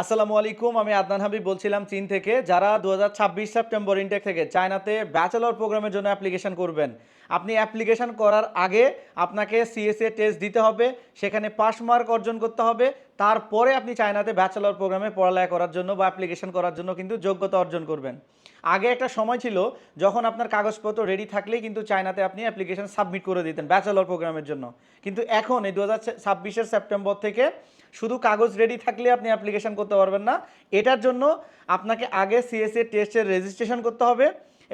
আসসালামু আলাইকুম, আমি আদনান হাবিব বলছিলাম চীন থেকে। যারা দু হাজার ছাব্বিশ সেপ্টেম্বর ইনটেক থেকে চায়নাতে ব্যাচেলর প্রোগ্রামের জন্য অ্যাপ্লিকেশন করবেন আপনি অ্যাপ্লিকেশন করার আগে আপনাকে সিএসএ টেস্ট দিতে হবে, সেখানে পাস মার্ক অর্জন করতে হবে, তারপরে আপনি চায়নাতে ব্যাচেলর প্রোগ্রামে পড়ালেখা করার জন্য বা অ্যাপ্লিকেশন করার জন্য কিন্তু যোগ্যতা অর্জন করবেন। আগে একটা সময় ছিল যখন আপনার কাগজপত্র রেডি থাকলেই কিন্তু চায়নাতে আপনি অ্যাপ্লিকেশন সাবমিট করে দিতেন ব্যাচেলর প্রোগ্রামের জন্য। কিন্তু এখন এই দু হাজার সেপ্টেম্বর থেকে শুধু কাগজ রেডি থাকলে আপনি অ্যাপ্লিকেশন করতে পারবেন না। এটার জন্য আপনাকে আগে সিএসএ টেস্টের রেজিস্ট্রেশন করতে হবে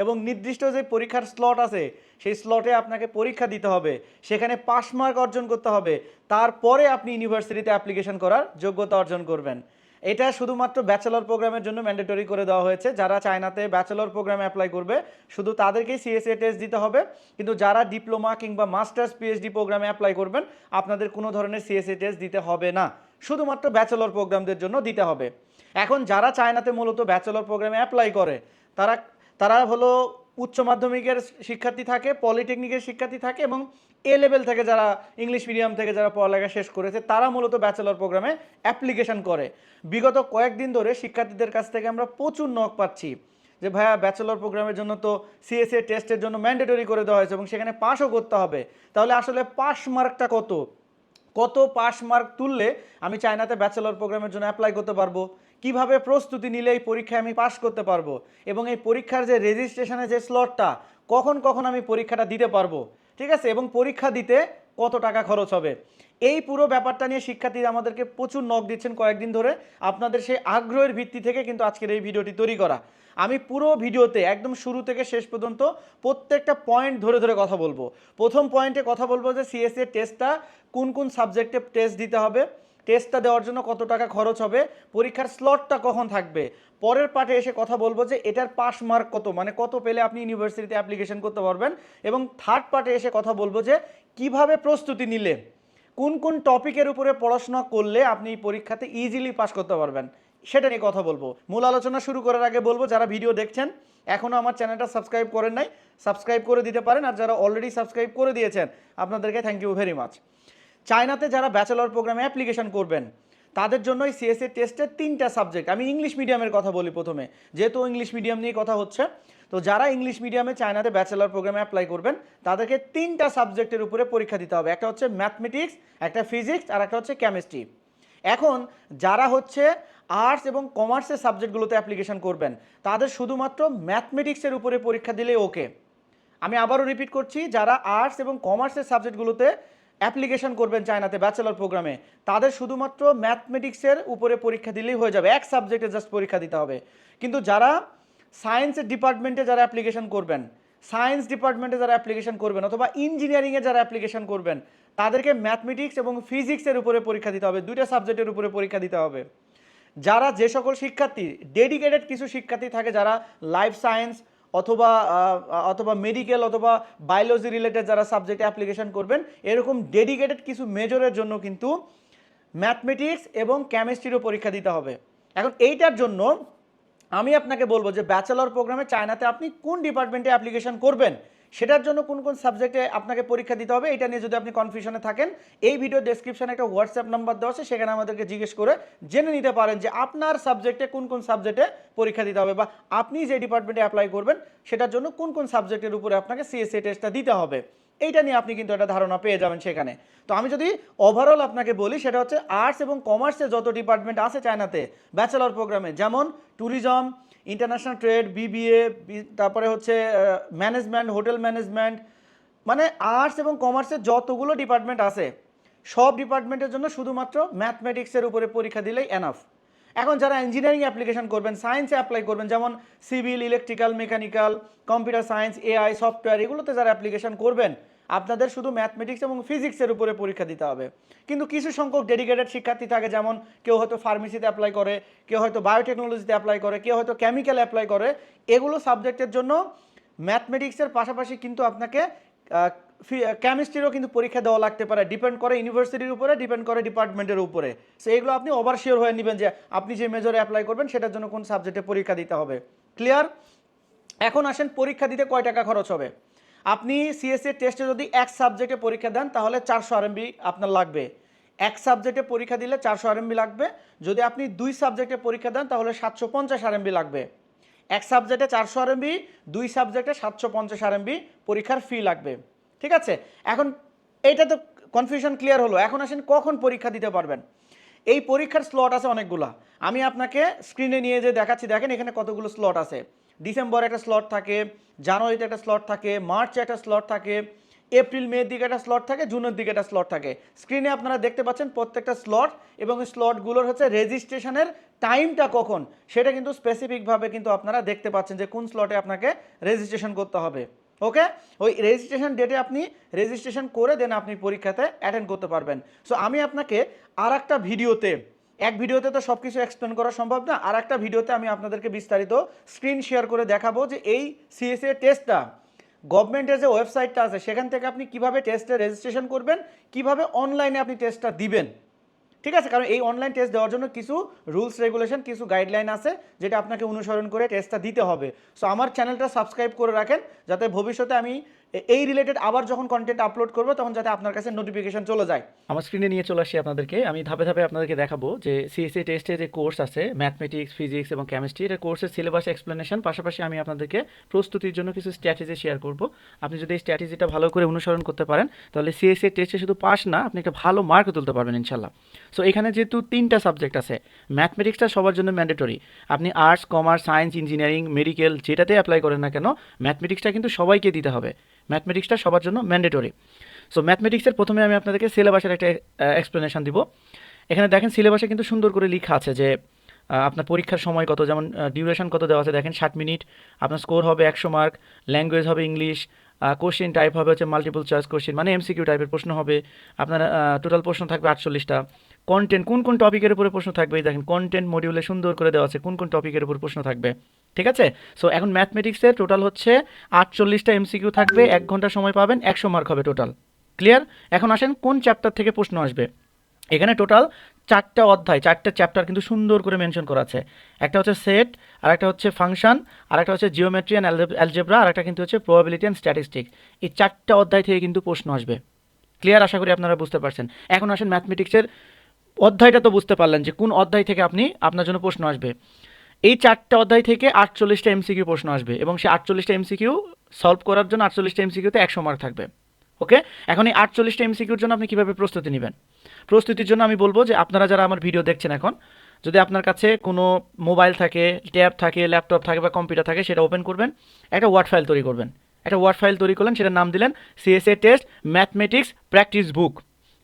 এবং নির্দিষ্ট যে পরীক্ষার স্লট আছে সেই স্লটে আপনাকে পরীক্ষা দিতে হবে, সেখানে পাস মার্ক অর্জন করতে হবে, তারপরে আপনি ইউনিভার্সিটিতে অ্যাপ্লিকেশন করার যোগ্যতা অর্জন করবেন। এটা শুধুমাত্র ব্যাচেলর প্রোগ্রামের জন্য ম্যান্ডেটরি করে দেওয়া হয়েছে। যারা চায়নাতে ব্যাচেলর প্রোগ্রামে অ্যাপ্লাই করবে, শুধু তাদেরকেই সিএসএ টেস্ট দিতে হবে, কিন্তু যারা ডিপ্লোমা কিংবা মাস্টার্স পিএইচডি প্রোগ্রামে অ্যাপ্লাই করবেন, আপনাদের কোনো ধরনের সিএসএ টেস্ট দিতে হবে না। শুধুমাত্র ব্যাচেলর প্রোগ্রামদের জন্য দিতে হবে। এখন যারা চায়নাতে মূলত ব্যাচেলর প্রোগ্রামে অ্যাপ্লাই করে, তারা তারা হলো উচ্চ মাধ্যমিকের শিক্ষার্থী থাকে, পলিটেকনিকের শিক্ষার্থী থাকে এবং এ লেভেল থেকে যারা ইংলিশ মিডিয়াম থেকে যারা পড়ালেখা শেষ করেছে, তারা মূলত ব্যাচেলর প্রোগ্রামে অ্যাপ্লিকেশন করে। বিগত কয়েকদিন ধরে শিক্ষার্থীদের কাছ থেকে আমরা প্রচুর নখ পাচ্ছি যে, ভাইয়া ব্যাচেলর প্রোগ্রামের জন্য তো সিএসএ টেস্টের জন্য ম্যান্ডেটরি করে দেওয়া হয়েছে এবং সেখানে পাসও করতে হবে। তাহলে আসলে পাস মার্কটা কত? কত পাস মার্ক তুললে আমি চায়নাতে ব্যাচেলর প্রোগ্রামের জন্য অ্যাপ্লাই করতে পারব? কীভাবে প্রস্তুতি নিলে এই পরীক্ষায় আমি পাশ করতে পারব? এবং এই পরীক্ষার যে রেজিস্ট্রেশনের যে স্লটটা কখন কখন আমি পরীক্ষাটা দিতে পারব? ঠিক আছে? এবং পরীক্ষা দিতে কত টাকা খরচ হবে? এই পুরো ব্যাপারটা নিয়ে শিক্ষার্থীরা আমাদেরকে প্রচুর নখ দিচ্ছেন কয়েকদিন ধরে। আপনাদের সেই আগ্রহের ভিত্তি থেকে কিন্তু আজকের এই ভিডিওটি তৈরি করা। আমি পুরো ভিডিওতে একদম শুরু থেকে শেষ পর্যন্ত প্রত্যেকটা পয়েন্ট ধরে ধরে কথা বলব। প্রথম পয়েন্টে কথা বলব যে সিএসএ টেস্টটা কোন কোন সাবজেক্টে টেস্ট দিতে হবে? টেস্টটা দেওয়ার জন্য কত টাকা খরচ হবে, পরীক্ষার স্লটটা কখন থাকবে? পরের পার্টে এসে কথা বলব যে এটার পাস মার্ক কত মানে কত পেলে আপনি ইউনিভার্সিটিতে অ্যাপ্লিকেশন করতে পারবেন এবং থার্ড পার্টে এসে কথা বলব যে কীভাবে প্রস্তুতি নিলে, কোন কোন টপিকের উপরে পড়াশোনা করলে আপনি পরীক্ষাতে ইজিলি পাস করতে পারবেন, সেটা নিয়ে কথা বলব। মূল আলোচনা শুরু করার আগে বলব, যারা ভিডিও দেখছেন এখনও আমার চ্যানেলটা সাবস্ক্রাইব করেন নাই সাবস্ক্রাইব করে দিতে পারেন, আর যারা অলরেডি সাবস্ক্রাইব করে দিয়েছেন, আপনাদেরকে থ্যাংক ইউ ভেরি মাচ চায়নাতে যারা ব্যাচেলর প্রোগ্রামে অ্যাপ্লিকেশন করবেন, তাদের জন্য এই সিএসএ টেস্টের তিনটা সাবজেক্ট। আমি ইংলিশ মিডিয়ামের কথা বলি প্রথমে, যেহেতু ইংলিশ মিডিয়াম নিয়ে কথা হচ্ছে, তো যারা ইংলিশ মিডিয়ামে চায়নাতে ব্যাচেলর প্রোগ্রামে অ্যাপ্লাই করবেন, তাদেরকে তিনটা সাবজেক্টের উপরে পরীক্ষা দিতে হবে। একটা হচ্ছে ম্যাথমেটিক্স, একটা ফিজিক্স, আর একটা হচ্ছে কেমিস্ট্রি। এখন যারা হচ্ছে আর্টস এবং কমার্সের সাবজেক্টগুলোতে অ্যাপ্লিকেশন করবেন, তাদের শুধুমাত্র ম্যাথমেটিক্সের উপরে পরীক্ষা দিলেই ওকে। আমি আবারও রিপিট করছি, যারা আর্টস এবং কমার্সের সাবজেক্টগুলোতে অ্যাপ্লিকেশন করবেন চায়নাতে ব্যাচেলর প্রোগ্রামে। তাদের শুধুমাত্র ম্যাথমেটিক্সের উপরে পরীক্ষা দিলেই হয়ে যাবে। এক সাবজেক্টে জাস্ট পরীক্ষা দিতে হবে। কিন্তু যারা সায়েন্সের ডিপার্টমেন্টে যারা অ্যাপ্লিকেশন করবেন, সায়েন্স ডিপার্টমেন্টে যারা অ্যাপ্লিকেশন করবেন অথবা ইঞ্জিনিয়ারিংয়ে যারা অ্যাপ্লিকেশন করবেন, তাদেরকে ম্যাথমেটিক্স এবং ফিজিক্সের উপরে পরীক্ষা দিতে হবে। দুইটা সাবজেক্টের উপরে পরীক্ষা দিতে হবে। যারা যে সকল শিক্ষার্থী, ডেডিকেটেড কিছু শিক্ষার্থী থাকে যারা লাইফ সায়েন্স অথবা অথবা মেডিকেল অথবা বায়োলজি রিলেটেড যারা সাবজেক্টে অ্যাপ্লিকেশন করবেন, এরকম ডেডিকেটেড কিছু মেজরের জন্য কিন্তু ম্যাথমেটিক্স এবং কেমিস্ট্রিরও পরীক্ষা দিতে হবে। এখন এইটার জন্য আমি আপনাকে বলব যে ব্যাচেলর প্রোগ্রামে চায়নাতে আপনি কোন ডিপার্টমেন্টে অ্যাপ্লিকেশান করবেন? সেটার জন্য কোন কোন সাবজেক্টে আপনাকে পরীক্ষা দিতে হবে, এটা নিয়ে যদি আপনি কনফিউশনে থাকেন, এই ভিডিও ডেসক্রিপশনে একটা হোয়াটসঅ্যাপ নাম্বার দেওয়া আছে, সেখানে আমাদেরকে জিজ্ঞেস করে জেনে নিতে পারেন যে আপনার সাবজেক্টে কোন কোন সাবজেক্টে পরীক্ষা দিতে হবে বা আপনি যে ডিপার্টমেন্টে অ্যাপ্লাই করবেন, সেটার জন্য কোন কোন সাবজেক্টের উপরে আপনাকে সিএসএ টেস্টটা দিতে হবে। এইটা নিয়ে আপনি কিন্তু একটা ধারণা পেয়ে যাবেন সেখানে। তো আমি যদি ওভারঅল আপনাকে বলি, সেটা হচ্ছে আর্টস এবং কমার্সে যত ডিপার্টমেন্ট আছে চায়নাতে ব্যাচেলর প্রোগ্রামে যেমন ট্যুরিজম ইন্টারন্যাশনাল ট্রেড বিবিএ তারপরে হচ্ছে ম্যানেজমেন্ট হোটেল ম্যানেজমেন্ট মানে আর্টস এবং কমার্সের যতগুলো ডিপার্টমেন্ট আছে, সব ডিপার্টমেন্টের জন্য শুধুমাত্র ম্যাথমেটিক্সের উপরে পরীক্ষা দিলেই এনাফ এখন যারা ইঞ্জিনিয়ারিং অ্যাপ্লিকেশন করবেন সায়েন্সে অ্যাপ্লাই করবেন, যেমন civil electrical mechanical computer science AI software এগুলোতে যারা অ্যাপ্লিকেশন করবেন আপনাদের শুধু ম্যাথমেটিক্স এবং ফিজিক্সের উপরে পরীক্ষা দিতে হবে। কিন্তু কিছু সংখ্যক ডেডিকেটেড শিক্ষার্থী থাকে, যেমন কেউ হয়তো ফার্মেসিতে অ্যাপ্লাই করে, কেউ হয়তো বায়োটেকনোলজিতে অ্যাপ্লাই করে, কেউ হয়তো কেমিক্যাল অ্যাপ্লাই করে। এগুলো সাবজেক্টের জন্য ম্যাথমেটিক্সের পাশাপাশি কিন্তু আপনাকে কেমিস্ট্রিরও কিন্তু পরীক্ষা দেওয়া লাগতে পারে। ডিপেন্ড করে ইউনিভার্সিটির উপরে ডিপেন্ড করে ডিপার্টমেন্টের উপরে। সো এগুলো আপনি ওভার শিওর হয়ে নেবেন যে আপনি যে মেজরে অ্যাপ্লাই করবেন, সেটার জন্য কোন সাবজেক্টে পরীক্ষা দিতে হবে। ক্লিয়ার এখন আসেন, পরীক্ষা দিতে কয় টাকা খরচ হবে? আপনি সিএসসি টেস্টে যদি এক সাবজেক্টে পরীক্ষা দেন, তাহলে চারশো আরএমবি আপনার লাগবে। এক সাবজেক্টে পরীক্ষা দিলে চারশো আরএমবি লাগবে। যদি আপনি দুই সাবজেক্টে পরীক্ষা দেন, তাহলে সাতশো পঞ্চাশ আরএমবি লাগবে। এক সাবজেক্টে চারশো আরএমবি দুই সাবজেক্টে সাতশো পঞ্চাশ আরএমবি পরীক্ষার ফি লাগবে। ঠিক আছে? এখন এইটা তো কনফিউশন ক্লিয়ার হলো। এখন আসেন কখন পরীক্ষা দিতে পারবেন। এই পরীক্ষার স্লট আছে অনেকগুলা। আমি আপনাকে স্ক্রিনে নিয়ে যে দেখাচ্ছি। দেখেন এখানে কতগুলো স্লট আছে। ডিসেম্বরে একটা স্লট থাকে, জানুয়ারিতে একটা স্লট থাকে, মার্চে একটা স্লট থাকে, এপ্রিল মের দিকে একটা স্লট থাকে, জুনের দিকে একটা স্লট থাকে। স্ক্রিনে আপনারা দেখতে পাচ্ছেন প্রত্যেকটা স্লট এবং স্লটগুলোর হচ্ছে রেজিস্ট্রেশনের টাইমটা কখন, সেটা কিন্তু স্পেসিফিকভাবে কিন্তু আপনারা দেখতে পাচ্ছেন যে কোন স্লটে আপনাকে রেজিস্ট্রেশন করতে হবে। ওকে ওই রেজিস্ট্রেশন ডেটে আপনি রেজিস্ট্রেশন করে দেন আপনি পরীক্ষাতে অ্যাটেন্ড করতে পারবেন। সো আমি আপনাকে আর একটা ভিডিওতে এক ভিডিওতে তো সব কিছু এক্সপ্লেন করা সম্ভব না আর একটা ভিডিওতে আমি আপনাদেরকে বিস্তারিত স্ক্রিন শেয়ার করে দেখাবো যে এই সিএসএ টেস্টটা গভর্নমেন্টের যে ওয়েবসাইটটা আছে, সেখান থেকে আপনি কীভাবে টেস্টে রেজিস্ট্রেশন করবেন, কীভাবে অনলাইনে আপনি টেস্টটা দিবেন। ঠিক আছে? কারণ এই অনলাইন টেস্ট দেওয়ার জন্য কিছু রুলস রেগুলেশন কিছু গাইডলাইন আছে, যেটা আপনাকে অনুসরণ করে টেস্টটা দিতে হবে। সো আমার চ্যানেলটা সাবস্ক্রাইব করে রাখেন, যাতে ভবিষ্যতে আমি এই রিলেটেড আবার যখন কন্টেন্ট আপলোড করব, তখন যাতে আপনার কাছে নোটিফিকেশন চলে যায়। আমার স্ক্রিনে নিয়ে চলে আসি আপনাদেরকে। আমি ধাপে ধাপে আপনাদেরকে দেখাবো যে সিএসসি টেস্টে যে কোর্স আছে ম্যাথমেটিক্স ফিজিক্স এবং কেমিস্ট্রি এটা কোর্সের সিলেবাস এক্সপ্লেনেশন পাশাপাশি আমি আপনাদেরকে প্রস্তুতির জন্য কিছু স্ট্র্যাটেজি শেয়ার করব। আপনি যদি এই স্ট্র্যাটেজিটা ভালো করে অনুসরণ করতে পারেন, তাহলে সিএসসি টেস্টে শুধু পাস না, আপনি একটা ভালো মার্ক তুলতে পারবেন ইনশাল্লাহ সো এখানে যেহেতু তিনটা সাবজেক্ট আছে ম্যাথমেটিক্সটা সবার জন্য ম্যান্ডেটরি আপনি arts commerce science engineering medical যেটাতে অ্যাপ্লাই করেন না কেন ম্যাথমেটিক্সটা কিন্তু সবাইকে দিতে হবে। ম্যাথমেটিক্সটা সবার জন্য ম্যান্ডেটরি সো ম্যাথমেটিক্সের প্রথমে আমি আপনাদেরকে সিলেবাসের একটা এক্সপ্লেনেশান দিব। এখানে দেখেন সিলেবাসে কিন্তু সুন্দর করে লেখা আছে যে আপনার পরীক্ষার সময় কত, যেমন ডিউরেশন কত দেওয়া আছে, দেখেন ষাট মিনিট, আপনার স্কোর হবে একশো মার্ক ল্যাঙ্গুয়েজ হবে ইংলিশ কোশ্চেন টাইপ হবে হচ্ছে মাল্টিপল চয়েস কোশ্চেন মানে এমসিকিউ টাইপের প্রশ্ন হবে। আপনার টোটাল প্রশ্ন থাকবে আটচল্লিশটা। কন্টেন্ট কোন কোন টপিকের উপরে প্রশ্ন থাকবে? এই দেখেন কন্টেন্ট মডিউলে সুন্দর করে দেওয়া আছে, কোন কোন টপিকের উপর প্রশ্ন থাকবে। ঠিক আছে? সো এখন ম্যাথমেটিক্সের টোটাল হচ্ছে আটচল্লিশটা এমসিকিউ থাকবে, এক ঘণ্টা সময় পাবেন, একশো মার্ক হবে টোটাল ক্লিয়ার এখন আসেন, কোন চ্যাপ্টার থেকে প্রশ্ন আসবে? এখানে টোটাল চারটা অধ্যায়, চারটা চ্যাপ্টার কিন্তু সুন্দর করে মেনশন করা আছে। একটা হচ্ছে সেট আর একটা হচ্ছে ফাংশন আর একটা হচ্ছে জিওমেট্রি অ্যান্ড অ্যালজেব্রা আর একটা কিন্তু হচ্ছে প্রবাবিলিটি অ্যান্ড স্ট্যাটিস্টিক এই চারটা অধ্যায় থেকে কিন্তু প্রশ্ন আসবে। ক্লিয়ার আশা করি আপনারা বুঝতে পারছেন। এখন আসেন ম্যাথমেটিক্সের অধ্যায়টা তো বুঝতে পারলেন যে কোন অধ্যায় থেকে আপনি, আপনার জন্য প্রশ্ন আসবে। এই চারটা অধ্যায় থেকে আটচল্লিশটা এমসিকিউ প্রশ্ন আসবে এবং সেই আটচল্লিশটা এমসিকিউ সলভ করার জন্য আটচল্লিশটা এমসিকিউতে একশো মার্ক থাকবে। ওকে এখন এই আটচল্লিশটা এমসিকিউর জন্য আপনি কীভাবে প্রস্তুতি নেবেন? প্রস্তুতির জন্য আমি বলব যে আপনারা যারা আমার ভিডিও দেখছেন এখন, যদি আপনার কাছে কোনো মোবাইল থাকে, ট্যাব থাকে, ল্যাপটপ থাকে বা কম্পিউটার থাকে, সেটা ওপেন করবেন, একটা ওয়ার্ড ফাইল তৈরি করবেন। একটা ওয়ার্ড ফাইল তৈরি করলেন, সেটার নাম দিলেন CSA test mathematics practice book.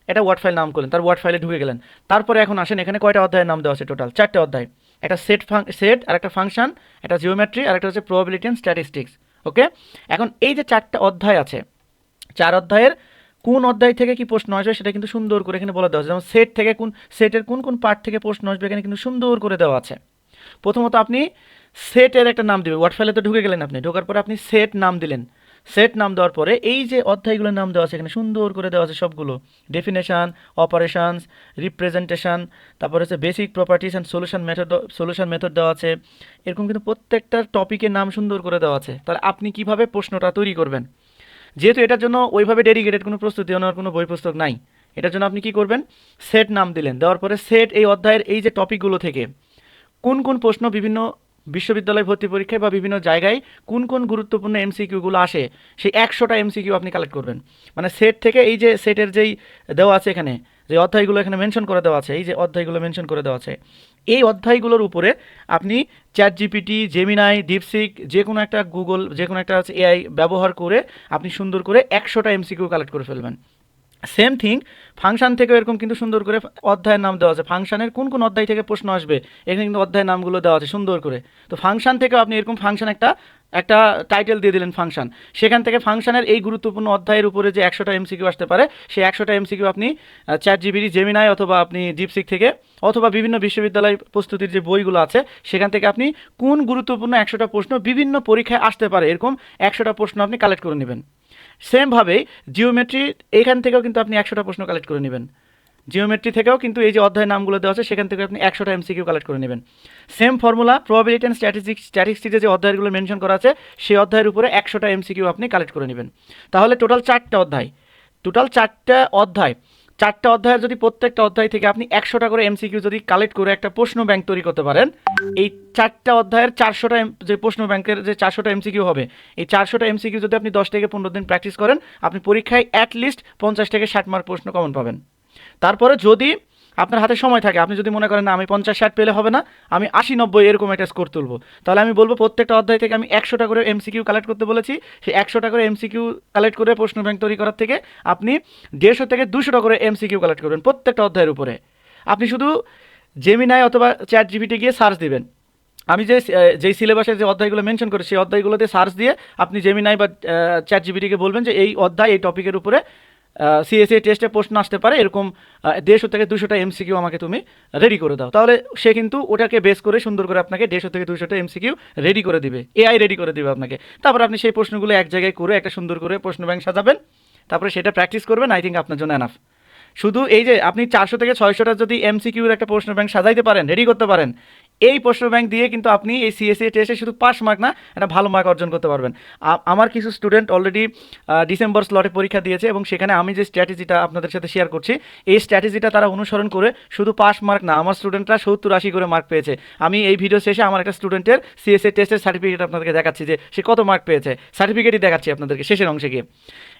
এটা ওয়ার্ড ফাইল নাম করলেন, তার ওয়ার্ড ফাইলে ঢুকে গেলেন। তারপরে এখন আসেন, এখানে কয়টা অধ্যায়ের নাম দেওয়া আছে টোটাল? চারটে অধ্যায়। একটা সেট ফাং, সেট, আর একটা ফাংশন, একটা জিওমেট্রি, আর একটা হচ্ছে প্রবাবিলিটি অ্যান্ড স্ট্যাটিস্টিক্স। ওকে? এখন এই যে চারটা অধ্যায় আছে, চার অধ্যায়ের কোন অধ্যায় থেকে কি প্রশ্ন আসবে সেটা কিন্তু সুন্দর করে এখানে বলে দেওয়া আছে। যেমন সেট থেকে কোন সেটের কোন কোন পার্ট থেকে প্রশ্ন আসবে এখানে কিন্তু সুন্দর করে দেওয়া আছে। প্রথমত আপনি সেটের একটা নাম দিবেন। ওয়ার্ড ফাইলে তো ঢুকে গেলেন আপনি। ঢোকার পরে আপনি সেট নাম দিলেন। সেট নাম দেওয়ার পরে এই যে অধ্যায়গুলোর নাম দেওয়া আছে, এখানে সুন্দর করে দেওয়া আছে সবগুলো। ডেফিনেশন অপারেশনস রিপ্রেজেন্টেশন তারপর হচ্ছে basic properties and solution method solution method দেওয়া আছে। এরকম কিন্তু প্রত্যেকটা টপিকের নাম সুন্দর করে দেওয়া আছে। তাহলে আপনি কীভাবে প্রশ্নটা তৈরি করবেন? যেহেতু এটার জন্য ওইভাবে ডেডিকেটেড কোনো প্রস্তুতি নেওয়ার কোনো বই পুস্তক নাই, এটার জন্য আপনি কি করবেন? সেট নাম দিলেন, দেওয়ার পরে সেট এই অধ্যায়ের এই যে টপিকগুলো থেকে কোন কোন প্রশ্ন বিভিন্ন বিশ্ববিদ্যালয় ভর্তি পরীক্ষায় বা বিভিন্ন জায়গায় কোন কোন গুরুত্বপূর্ণ এমসিকিউগুলো আসে, সেই একশোটা এমসিকিউ আপনি কালেক্ট করবেন। মানে সেট থেকে এই যে সেটের যেই দেওয়া আছে এখানে, যে অধ্যায়গুলো এখানে মেনশন করে দেওয়া আছে, এই যে অধ্যায়গুলো মেনশন করে দেওয়া আছে এই অধ্যায়গুলোর উপরে আপনি চ্যাট জিপিটি জেমিনাই ডিপসিক যে কোনো একটা গুগল যে কোনো একটা এআই ব্যবহার করে আপনি সুন্দর করে একশোটা এমসিকিউ কালেক্ট করে ফেলবেন। সেম থিং ফাংশন থেকে এরকম কিন্তু সুন্দর করে অধ্যায়ের নাম দেওয়া আছে। ফাংশানের কোন কোন অধ্যায় থেকে প্রশ্ন আসবে, এখানে কিন্তু অধ্যায়ের নামগুলো দেওয়া আছে সুন্দর করে। তো ফাংশন থেকে আপনি এরকম ফাংশন একটা একটা টাইটেল দিয়ে দিলেন ফাংশন সেখান থেকে ফাংশনের এই গুরুত্বপূর্ণ অধ্যায়ের উপরে যে একশোটা এমসিকিউ আসতে পারে, সেই একশোটা এমসিকিউ আপনি চ্যাট জিবিডি জেমিনাই অথবা আপনি ডিপসিক থেকে অথবা বিভিন্ন বিশ্ববিদ্যালয় প্রস্তুতির যে বইগুলো আছে, সেখান থেকে আপনি কোন গুরুত্বপূর্ণ একশোটা প্রশ্ন বিভিন্ন পরীক্ষায় আসতে পারে, এরকম একশোটা প্রশ্ন আপনি কালেক্ট করে নেবেন। সেমভাবেই জিওমেট্রি এখান থেকেও কিন্তু আপনি একশোটা প্রশ্ন কালেক্ট করে নেবেন। জিওমেট্রি থেকেও কিন্তু এই যে অধ্যায়ের নামগুলো দেওয়া আছে, সেখান থেকে আপনি একশোটা এমসিকিউ কালেক্ট করে নেবেন। Same formula probability and statistics স্ট্যাটিস্টিক্সে যে অধ্যায়গুলো মেনশন করা আছে, সেই অধ্যায়ের উপরে একশোটা এমসিকিউ আপনি কালেক্ট করে নেবেন। তাহলে টোটাল চারটা অধ্যায়। টোটাল চারটা অধ্যায়। চারটা অধ্যায়ের যদি প্রত্যেকটা অধ্যায় থেকে আপনি একশোটা করে এমসিকিউ যদি কালেক্ট করে একটা প্রশ্ন ব্যাংক তৈরি করতে পারেন, এই চারটা অধ্যায়ের চারশোটা যে প্রশ্ন ব্যাংকের যে চারশোটা এমসিকিউ হবে, এই চারশোটা এমসিকিউ যদি আপনি দশ থেকে পনেরো দিন প্র্যাকটিস করেন, আপনি পরীক্ষায় অ্যাটলিস্ট পঞ্চাশ থেকে ষাট মার্ক প্রশ্ন কমন পাবেন। তারপরে যদি আপনার হাতে সময় থাকে, আপনি যদি মনে করেন, না, আমি পঞ্চাশ ষাট পেলে হবে না, আমি আশি নব্বই এরকম একটা স্কোর তুলবো। তাহলে আমি বলব, প্রত্যেকটা অধ্যায় থেকে আমি একশোটা করে এমসিকিউ কালেক্ট করতে বলেছি। সেই একশোটা করে এমসিকিউ কালেক্ট করে প্রশ্ন ব্যাংক তৈরি করার থেকে আপনি দেড়শো থেকে দুশোটা করে এমসিকিউ কালেক্ট করবেন প্রত্যেকটা অধ্যায়ের উপরে। আপনি শুধু জেমিনাই অথবা চ্যাট জিবিটি গিয়ে সার্চ দিবেন। আমি যে যেই সিলেবাসে যে অধ্যায়গুলো মেনশন করি সেই অধ্যায়গুলোতে সার্চ দিয়ে আপনি জেমিনাই বা চ্যাট জিবিটিকে বলবেন যে, এই অধ্যায়, এই টপিকের উপরে সিএসএ টেস্টে প্রশ্ন আসতে পারে, এরকম দেড়শো থেকে দুশোটা এমসিকিউ আমাকে তুমি রেডি করে দাও। তাহলে সে কিন্তু ওটাকে বেস করে সুন্দর করে আপনাকে দেড়শো থেকে দুশোটা এমসিকিউ রেডি করে দিবে এআই রেডি করে দিবে আপনাকে। তারপর আপনি সেই প্রশ্নগুলো এক জায়গায় করে, একটা সুন্দর করে প্রশ্ন ব্যাংক সাজাবেন, তারপরে সেটা প্র্যাকটিস করবেন আই থিঙ্ক আপনার জন্য এনাফ শুধু এই যে, আপনি চারশো থেকে ছয়শোটা যদি এমসিকিউর একটা প্রশ্ন ব্যাংক সাজাইতে পারেন রেডি করতে পারেন এই প্রশ্ন ব্যাংক দিয়ে কিন্তু আপনি এই সিএসএ টেস্টে শুধু পাস মার্ক না, একটা ভালো মার্ক অর্জন করতে পারবেন। আমার কিছু স্টুডেন্ট অলরেডি ডিসেম্বর স্লটে পরীক্ষা দিয়েছে এবং সেখানে আমি যে স্ট্র্যাটেজিটা আপনাদের সাথে শেয়ার করছি, এই স্ট্র্যাটেজিটা তারা অনুসরণ করে শুধু পাস মার্ক না, আমার স্টুডেন্টরা সত্তর আশি করে মার্ক পেয়েছে। আমি এই ভিডিও শেষে আমার একটা স্টুডেন্টের সিএসএ টেস্টের সার্টিফিকেট আপনাদেরকে দেখাচ্ছি যে সে কত মার্ক পেয়েছে। সার্টিফিকেটই দেখাচ্ছি আপনাদেরকে, শেষের অংশে গিয়ে।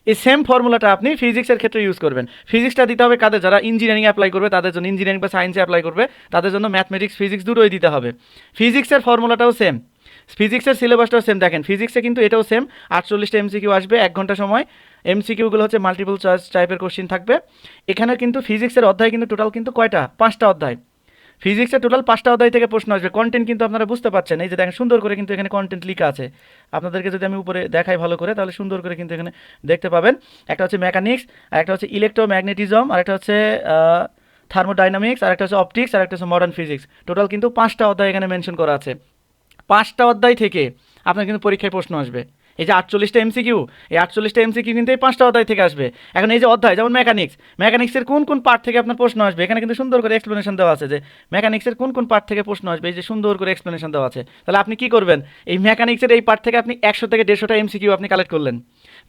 এই সেম ফর্মুলাটা আপনি ফিজিক্সের ক্ষেত্রে ইউজ করবেন। ফিজিক্সটা দিতে হবে কাদের? যারা ইঞ্জিনিয়ারিং অ্যাপ্লাই করবে, তাদের জন্য ইঞ্জিনিয়ারিং বা সায়েন্সে অ্যাপ্লাই করবে, তাদের জন্য ম্যাথমেটিক্স ফিজিক্স দুটোই দিতে হবে। ফিজিক্সের ফর্মুলাটাও সেম ফিজিক্সের সিলেবাসটাও সেম দেখেন ফিজিক্সে কিন্তু এটাও সেম আটচল্লিশটা এমসিকিউ আসবে, এক ঘণ্টা সময়। এমসিকিউগুলো হচ্ছে মাল্টিপল চয়েস টাইপের কোশ্চিন থাকবে। এখানে কিন্তু ফিজিক্সের অধ্যায় কিন্তু টোটাল কিন্তু কয়টা? পাঁচটা অধ্যায়। ফিজিক্সের টোটাল পাঁচটা অধ্যায় থেকে প্রশ্ন আসবে। কন্টেন্ট কিন্তু আপনারা বুঝতে পারছেন এই যে দেখেন, সুন্দর করে কিন্তু এখানে কন্টেন্ট লেখা আছে। আপনাদেরকে যদি আমি উপরে দেখাই ভালো করে, তাহলে সুন্দর করে কিন্তু এখানে দেখতে পাবেন। একটা হচ্ছে মেকানিক্স আর একটা হচ্ছে ইলেকট্রোম্যাগনেটিজম আর একটা হচ্ছে থার্মোডাইনামিক্স আর একটা হচ্ছে অপটিক্স আর একটা হচ্ছে মডার্ন ফিজিক্স টোটাল কিন্তু পাঁচটা অধ্যায় এখানে মেনশন করা আছে। পাঁচটা অধ্যায় থেকে আপনার কিন্তু পরীক্ষায় প্রশ্ন আসবে। এই যে আটচল্লিশটা এমসিকিউ এই আটচল্লিশটা এমসিকিউ কিন্তু এই পাঁচটা অধ্যায় থেকে আসবে। এখন এই যে অধ্যায়, যেমন মেকানিক্স মেকানিক্সের কোন কোন পার্ট থেকে আপনার প্রশ্ন আসবে? এখানে কিন্তু সুন্দর করে এক্সপ্লেনেশন দেওয়া আছে যে মেকানিক্সের কোন কোন পার্ট থেকে প্রশ্ন আসবে? এই যে সুন্দর করে এক্সপ্লেনেশন দেওয়া আছে। তাহলে আপনি কি করবেন? এই মেকানিক্সের এই পার্ট থেকে আপনি একশো থেকে দেড়শোটা এমসিকিউ আপনি কালেক্ট করলেন।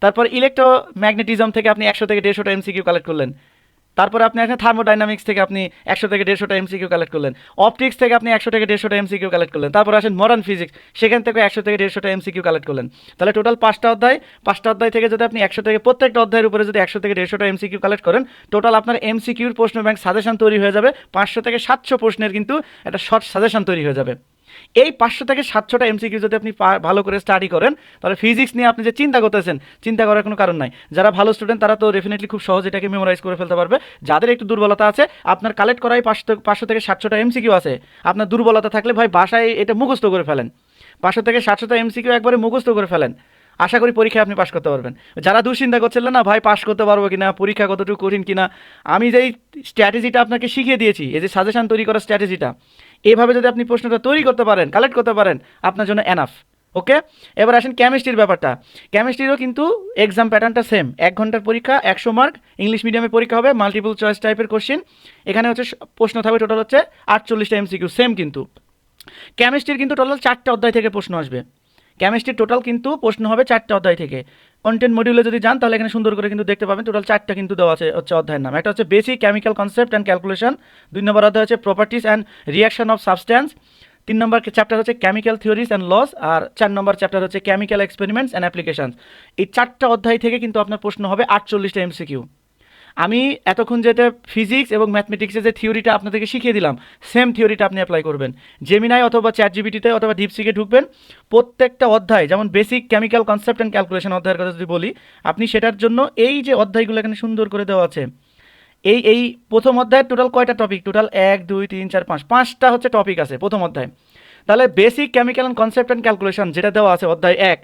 তারপর ইলেকট্রো ম্যাগনেটিজম থেকে আপনি একশো থেকে দেড়শোটা এমসিকিউ কালেক্ট করলেন। তারপরে আপনি এখানে থার্মোডাইনামিক্স থেকে আপনি একশো থেকে দেড়শোটা এমসিকিউ কালেক্ট করলেন। অপটিক্স থেকে আপনি একশো থেকে দেড়শোটা এমসিকিউ কালেক্ট করলেন। তারপর আসেন মডার্ন ফিজিক্স সেখান থেকে একশো থেকে দেড়শোটা এমসিকিউ কালেক্ট করলেন। তাহলে টোটাল পাঁচটা অধ্যায় পাঁচটা অধ্যায় থেকে যদি আপনি একশো থেকে প্রত্যেকটা অধ্যায়ের উপরে যদি একশো থেকে দেড়শোটা এমসিকিউ কালেক্ট করেন টোটাল আপনার এমসিকিউর প্রশ্ন ব্যাংক সাজেশন তৈরি হয়ে যাবে। পাঁচশো থেকে সাতশো প্রশ্নের কিন্তু একটা শর্ট সাজেশন তৈরি হয়ে যাবে। এই পাঁচশো থেকে সাতশোটা এমসিকিউ যদি আপনি ভালো করে স্টাডি করেন, তাহলে ফিজিক্স নিয়ে আপনি যে চিন্তা করতেছেন, চিন্তা করার কোনো কারণ নাই। যারা ভালো স্টুডেন্ট তারা তো ডেফিনেটলি খুব সহজ এটাকে মেমোরাইজ করে ফেলতে পারবে। যাদের একটু দুর্বলতা আছে, আপনার কালেক্ট করাই পাঁচশো পাঁচশো থেকে সাতশোটা এমসিকিউ আছে। আপনার দুর্বলতা থাকলে ভাই বাসায় এটা মুখস্থ করে ফেলেন। পাঁচশো থেকে সাতশোটা এমসিকিউ একবারে মুখস্থ করে ফেলেন। আশা করি পরীক্ষায় আপনি পাশ করতে পারবেন। যারা দুশ্চিন্তা করছিলেন না ভাই পাশ করতে পারব কিনা, পরীক্ষা কতটুকু কঠিন কিনা? আমি যেই স্ট্র্যাটেজিটা আপনাকে শিখিয়ে দিয়েছি, এই যে সাজেশন তৈরি করার স্ট্র্যাটেজিটা এভাবে যদি আপনি প্রশ্নটা তৈরি করতে পারেন কালেক্ট করতে পারেন, আপনার জন্য এনাফ ওকে এবার আসেন কেমিস্ট্রির ব্যাপারটা। কেমিস্ট্রিরও কিন্তু এক্সাম প্যাটার্নটা সেম এক ঘণ্টার পরীক্ষা, একশো মার্ক ইংলিশ মিডিয়ামে পরীক্ষা হবে মাল্টিপল চয়েস টাইপের কোশ্চেন এখানে হচ্ছে প্রশ্ন থাকবে টোটাল হচ্ছে আটচল্লিশটা এমসিকিউ সেম কিন্তু। কেমিস্ট্রির কিন্তু টোটাল চারটে অধ্যায় থেকে প্রশ্ন আসবে। কেমিস্ট্রির টোটাল কিন্তু প্রশ্ন হবে চারটে অধ্যায় থেকে। কন্টেন্ট মডিউলে যদি যান, তাহলে এখানে সুন্দর করে কিন্তু দেখতে পাবেন টোটাল চারটা কিন্তু দেওয়া আছে, হচ্ছে অধ্যায়ের নাম। একটা হচ্ছে basic chemical concept and calculation দুই নম্বর অধ্যায় হচ্ছে properties and reaction of substance তিন নম্বর চ্যাপ্টার হচ্ছে কেমিক্যাল থিওরিজ অ্যান্ড লস আর চার নম্বর চ্যাপ্টার হচ্ছে কেমিক্যাল এক্সপেরিমেন্টস অ্যান্ড অ্যাপ্লিকেশন এই চারটা অধ্যায় থেকে কিন্তু আপনার প্রশ্ন হবে আটচল্লিশটা এমসিকিউ আমি এতক্ষণ যেটা ফিজিক্স এবং ম্যাথমেটিক্সের যে থিওরিটা আপনাদেরকে শিখিয়ে দিলাম সেম থিওরিটা আপনি অ্যাপ্লাই করবেন। জেমিনাই অথবা চ্যাট জিবিটিতে অথবা ডিপসিকে ঢুকবেন। প্রত্যেকটা অধ্যায়, যেমন basic chemical concept and calculation অধ্যায়ের কথা যদি বলি, আপনি সেটার জন্য এই যে অধ্যায়গুলো এখানে সুন্দর করে দেওয়া আছে, এই এই প্রথম অধ্যায়ের টোটাল কয়টা টপিক টোটাল এক, দুই, তিন, চার, পাঁচ। পাঁচটা হচ্ছে টপিক আছে প্রথম অধ্যায়। তাহলে basic chemical and concept and calculation যেটা দেওয়া আছে অধ্যায় এক,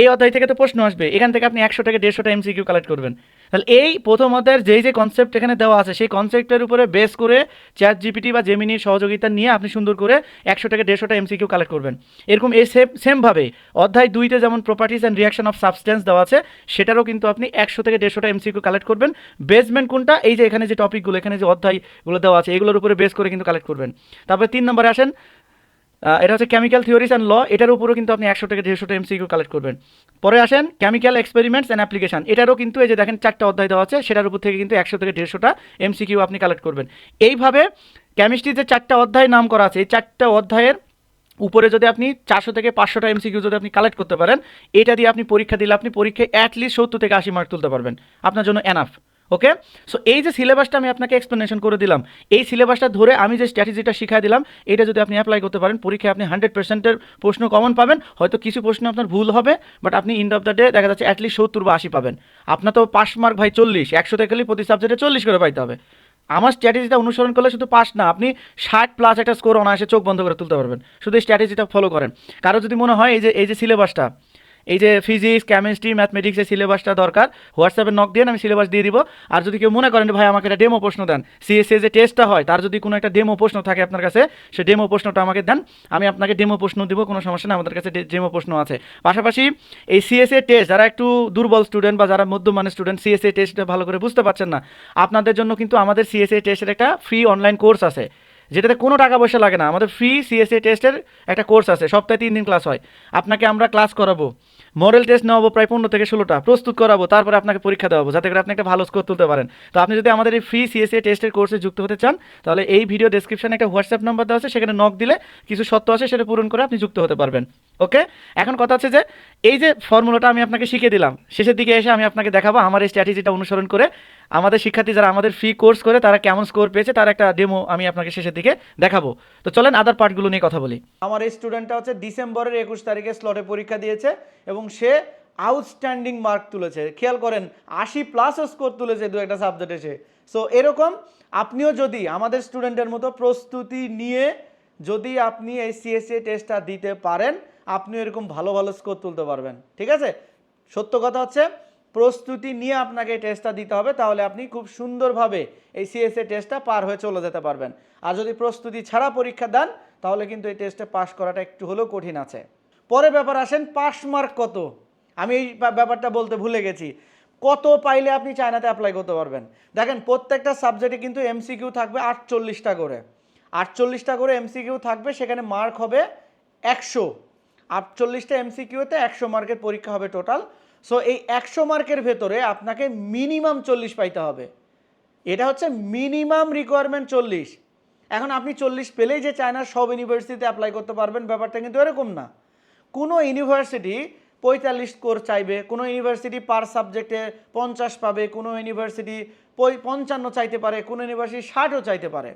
এই অধ্যায় থেকে তো প্রশ্ন আসবে। এখান থেকে আপনি একশো থেকে দেড়শোটা এমসিকিউ কালেক্ট করবেন। তাহলে এই প্রথম অধ্যায়ের যেই যে কনসেপ্ট এখানে দেওয়া আছে, সেই কনসেপ্টের উপরে বেস করে চ্যাট জিপিটি বা জেমিনির সহযোগিতা নিয়ে আপনি সুন্দর করে একশো থেকে দেড়শোটা এমসিকিউ কালেক্ট করবেন। এরকম এই সেম সেমভাবে অধ্যায় দুইতে যেমন properties and reaction of substance দেওয়া আছে, সেটারও কিন্তু আপনি একশো থেকে দেড়শোটা এমসিকিউ কালেক্ট করবেন। বেসমেন্ট কোনটা? এই যে এখানে যে টপিকগুলো এখানে যে অধ্যায়গুলো দেওয়া আছে, এগুলোর উপরে বেস করে কিন্তু কালেক্ট করবেন। তারপরে তিন নম্বরে আসেন এটা হচ্ছে কেমিক্যাল থিওরিস অ্যান্ড ল এটার উপরেও কিন্তু আপনি একশো থেকে দেড়শোটা এমসিকিউ কালেক্ট করবেন। পরে আসেন কেমিক্যাল এক্সপেরিমেন্টস অ্যান্ড অ্যাপ্লিকেশন এটারও কিন্তু এই যে দেখেন চারটা অধ্যায় দেওয়া আছে, সেটার উপর থেকে কিন্তু একশো থেকে দেড়শোটা এমসিকিউ আপনি কালেক্ট করবেন। এইভাবে কেমিস্ট্রিতে চারটা অধ্যায় নাম করা আছে, এই চারটা অধ্যায়ের উপরে যদি আপনি চারশো থেকে পাঁচশোটা এমসিকিউ যদি আপনি কালেক্ট করতে পারেন, এটা দিয়ে আপনি পরীক্ষা দিলে আপনি পরীক্ষায় অ্যাটলিস্ট সত্তর থেকে আশি মার্ক তুলতে পারবেন। আপনার জন্য এনাফ ওকে সো এই যে সিলেবাসটা আমি আপনাকে এক্সপ্লেনেশন করে দিলাম, এই সিলেবাসটা ধরে আমি যে স্ট্র্যাটেজিটা শিখাই দিলাম, এটা যদি আপনি অ্যাপ্লাই করতে পারেন, পরীক্ষায় আপনি হান্ড্রেড পার্সেন্টের প্রশ্ন কমন পাবেন, হয়তো কিছু প্রশ্ন আপনার ভুল হবে বাট আপনি ইন্ড অফ দ্য ডে দেখা যাচ্ছে অ্যাটলিস্ট সত্তর বা আশি পাবেন। আপনার তো পাস মার্ক ভাই চল্লিশ, একশো থেকে প্রতি সাবজেক্টে চল্লিশ করে পাইতে হবে। আমার স্ট্র্যাটেজিটা অনুসরণ করলে শুধু পাস না, আপনি ষাট প্লাস একটা স্কোর অনায়াসে চোখ বন্ধ করে তুলতে পারবেন। শুধু এই স্ট্র্যাটেজিটা ফলো করেন। কারও যদি মনে হয় এই যে এই যে সিলেবাসটা এই যে ফিজিক্স কেমিস্ট্রি ম্যাথমেটিক্সের সিলেবাসটা দরকার হোয়াটসঅ্যাপে নক দিয়ে আমি সিলেবাস দিয়ে দিব। আর যদি কেউ মনে করেন ভাই, আমাকে একটা ডেমো প্রশ্ন দেন। সিএসএ যে টেস্টটা হয়, তার যদি কোনো একটা ডেমো প্রশ্ন থাকে আপনার কাছে, সে ডেমো প্রশ্নটা আমাকে দেন। আমি আপনাকে ডেমো প্রশ্ন দিব, কোনো সমস্যা নেই, আমাদের কাছে ডেমো প্রশ্ন আছে। পাশাপাশি এই সিএসএ টেস্ট যারা একটু দুর্বল স্টুডেন্ট বা যারা মধ্যমানের স্টুডেন্ট সিএসএ টেস্টটা ভালো করে বুঝতে পারছেন না, আপনাদের জন্য কিন্তু আমাদের সিএসএ টেস্টের একটা ফ্রি অনলাইন কোর্স আছে। যেটাতে কোনো টাকা পয়সা লাগে না, আমাদের ফ্রি সিএসএ টেস্টের একটা কোর্স আছে, সপ্তাহে তিন দিন ক্লাস হয়। আপনাকে আমরা ক্লাস করাবো। মডেল টেস্ট নেওয়াবো প্রায় পনেরো থেকে ষোলোটা। প্রস্তুত করাবো, তারপরে আপনাকে পরীক্ষা দেওয়াবো, যাতে করে আপনি একটা ভালো স্কোর তুলতে পারেন। তো আপনি যদি আমাদের এই ফ্রি সিএসএ টেস্টের কোর্সে যুক্ত হতে চান, তাহলে এই ভিডিও ডেসক্রিপশনে একটা হোয়াটসঅ্যাপ নাম্বার দেওয়া আছে, সেখানে নক দিলে কিছু সত্য আছে, সেটা পূরণ করে আপনি যুক্ত হতে পারবেন। ওকে এখন কথা হচ্ছে যে, এই যে ফর্মুলাটা আমি আপনাকে শিখিয়ে দিলাম, শেষের দিকে এসে আমি আপনাকে দেখাবো, আমার এই স্ট্র্যাটেজিটা অনুসরণ করে আমাদের শিক্ষার্থী যারা আমাদের ফ্রি কোর্স করে, তারা কেমন স্কোর পেয়েছে তার একটা ডেমো আমি আপনাকে শেষের দিকে দেখাবো। তো চলেন আদার পার্টগুলো নিয়ে কথা বলি। আমার এই স্টুডেন্টটা হচ্ছে ডিসেম্বরের একুশ তারিখে স্লটে পরীক্ষা দিয়েছে এবং সে আউটস্ট্যান্ডিং মার্ক তুলেছে। খেয়াল করেন, আশি প্লাসও স্কোর তুলেছে দু একটা সাবজেক্টে সে। সো এরকম আপনিও যদি আমাদের স্টুডেন্টের মতো প্রস্তুতি নিয়ে যদি আপনি এই সিএসসি টেস্টটা দিতে পারেন আপনি এরকম ভালো ভালো স্কোর তুলতে পারবেন। ঠিক আছে? সত্য কথা হচ্ছে প্রস্তুতি নিয়ে আপনাকে টেস্টটা দিতে হবে, তাহলে আপনি খুব সুন্দরভাবে এই সিএসএ টেস্টটা পার হয়ে চলে যেতে পারবেন। আর যদি প্রস্তুতি ছাড়া পরীক্ষা দেন, তাহলে কিন্তু এই টেস্টে পাশ করাটা একটু হলেও কঠিন আছে। পরে ব্যাপার আসেন পাস মার্ক কত? আমি এই ব্যাপারটা বলতে ভুলে গেছি। কত পাইলে আপনি চায়নাতে অ্যাপ্লাই করতে পারবেন? দেখেন, প্রত্যেকটা সাবজেক্টে কিন্তু এমসিকিউ থাকবে আটচল্লিশটা করে। আটচল্লিশটা করে এমসিকিউ থাকবে, সেখানে মার্ক হবে একশো। আটচল্লিশটা এমসিকিউতে একশো মার্কের পরীক্ষা হবে টোটাল সো এই একশো মার্কের ভেতরে আপনাকে মিনিমাম চল্লিশ পাইতে হবে। এটা হচ্ছে মিনিমাম রিকোয়ারমেন্ট চল্লিশ। এখন আপনি চল্লিশ পেলেই যে চায়নার সব ইউনিভার্সিটিতে অ্যাপ্লাই করতে পারবেন, ব্যাপারটা কিন্তু এরকম না। কোনো ইউনিভার্সিটি পঁয়তাল্লিশ স্কোর চাইবে, কোনো ইউনিভার্সিটি পার সাবজেক্টে পঞ্চাশ পাবে, কোনো ইউনিভার্সিটি পঞ্চান্ন চাইতে পারে, কোনো ইউনিভার্সিটি ষাটও চাইতে পারে।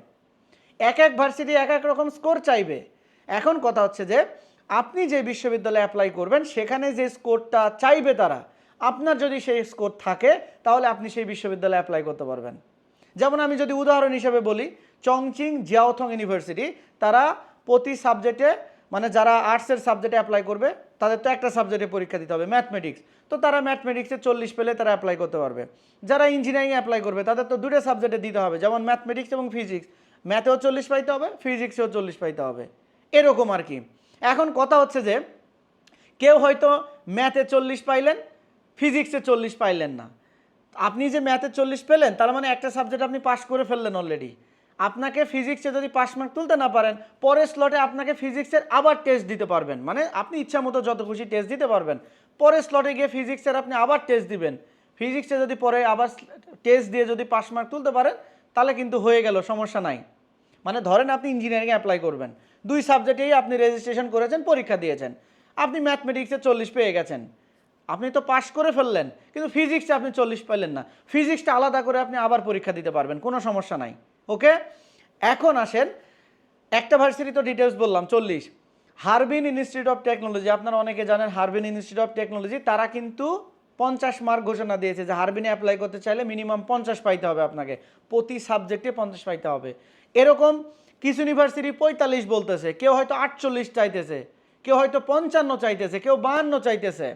এক এক ভার্সিটি এক এক রকম স্কোর চাইবে। এখন কথা হচ্ছে যে আপনি যে বিশ্ববিদ্যালয়ে অ্যাপ্লাই করবেন, সেখানে যে স্কোরটা চাইবে তারা, আপনার যদি সেই স্কোর থাকে, তাহলে আপনি সেই বিশ্ববিদ্যালয়ে অ্যাপ্লাই করতে পারবেন। যেমন আমি যদি উদাহরণ হিসেবে বলি, চংচিং জিয়াওথং ইউনিভার্সিটি, তারা প্রতি সাবজেক্টে মানে যারা আর্টসের সাবজেক্টে অ্যাপ্লাই করবে, তাদের তো একটা সাবজেক্টে পরীক্ষা দিতে হবে ম্যাথমেটিক্স তো তারা ম্যাথমেটিক্সে চল্লিশ পেলে তারা অ্যাপ্লাই করতে পারবে। যারা ইঞ্জিনিয়ারিং অ্যাপ্লাই করবে, তাদের তো দুটো সাবজেক্টে দিতে হবে, যেমন ম্যাথমেটিক্স এবং ফিজিক্স ম্যাথেও চল্লিশ পাইতে হবে ফিজিক্সেও চল্লিশ পাইতে হবে। এরকম আর কি। এখন কথা হচ্ছে যে, কেউ হয়তো ম্যাথে চল্লিশ পাইলেন, ফিজিক্সে চল্লিশ পাইলেন না। আপনি যে ম্যাথে চল্লিশ পেলেন, তার মানে একটা সাবজেক্ট আপনি পাস করে ফেললেন অলরেডি আপনাকে ফিজিক্সে যদি পাস মার্ক তুলতে না পারেন, পরের স্লটে আপনাকে ফিজিক্সের আবার টেস্ট দিতে পারবেন। মানে আপনি ইচ্ছা মতো যত খুশি টেস্ট দিতে পারবেন। পরের স্লটে গিয়ে ফিজিক্সের আপনি আবার টেস্ট দিবেন। ফিজিক্সে যদি পরে আবার টেস্ট দিয়ে যদি পাস মার্ক তুলতে পারেন, তাহলে কিন্তু হয়ে গেল, সমস্যা নাই। মানে ধরেন আপনি ইঞ্জিনিয়ারিংয়ে অ্যাপ্লাই করবেন। দুই সাবজেক্টেই আপনি রেজিস্ট্রেশন করেছেন, পরীক্ষা দিয়েছেন। আপনি ম্যাথমেটিক্সে চল্লিশ পেয়ে গেছেন। আপনি তো পাশ করে ফেললেন, কিন্তু ফিজিক্সে আপনি চল্লিশ পেলেন না। ফিজিক্সটা আলাদা করে আপনি আবার পরীক্ষা দিতে পারবেন, কোনো সমস্যা নাই। ওকে? এখন আসেন, একটা ভার্সিটি তো ডিটেলস বললাম, চল্লিশ। হারবিন ইনস্টিটিউট অফ টেকনোলজি আপনারা অনেকে জানেন হারবিন ইনস্টিটিউট অফ টেকনোলজি তারা কিন্তু পঞ্চাশ মার্ক ঘোষণা দিয়েছে যে হারবিনে অ্যাপ্লাই করতে চাইলে মিনিমাম পঞ্চাশ পাইতে হবে আপনাকে। প্রতি সাবজেক্টে পঞ্চাশ পাইতে হবে। এরকম কিছু ইউনিভার্সিটি পঁয়তাল্লিশ বলতেছে, কেউ হয়তো আটচল্লিশ চাইতেছে, কেউ হয়তো পঞ্চান্ন চাইতেছে, কেউ বাহান্ন চাইতেছে।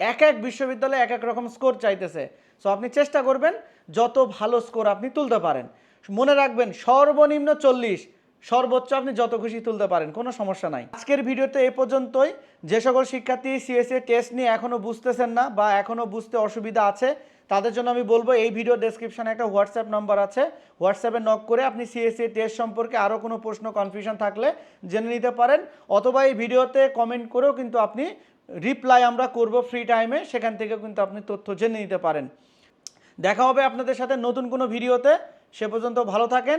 এক এক বিশ্ববিদ্যালয়ে এক এক রকম স্কোর চাইতেছে। সো আপনি চেষ্টা করবেন যত ভালো স্কোর আপনি তুলতে পারেন। মনে রাখবেন সর্বনিম্ন চল্লিশ সর্বোচ্চ আপনি যত খুশি তুলতে পারেন, কোনো সমস্যা নাই। আজকের ভিডিওতে এই পর্যন্তই। যে সকল শিক্ষার্থী সিএসএ টেস্ট নিয়ে এখনও বুঝতেছেন না বা এখনও বুঝতে অসুবিধা আছে, তাদের জন্য আমি বলব এই ভিডিও ডেসক্রিপশনে একটা হোয়াটসঅ্যাপ নাম্বার আছে। হোয়াটসঅ্যাপে নক করে আপনি সিএসসি টেস্ট সম্পর্কে আরও কোনো প্রশ্ন কনফিউশন থাকলে জেনে নিতে পারেন, অথবা এই ভিডিওতে কমেন্ট করেও কিন্তু আপনি রিপ্লাই আমরা করব ফ্রি টাইমে সেখান থেকে কিন্তু আপনি তথ্য জেনে নিতে পারেন। দেখা হবে আপনাদের সাথে নতুন কোনো ভিডিওতে। সে পর্যন্ত ভালো থাকেন।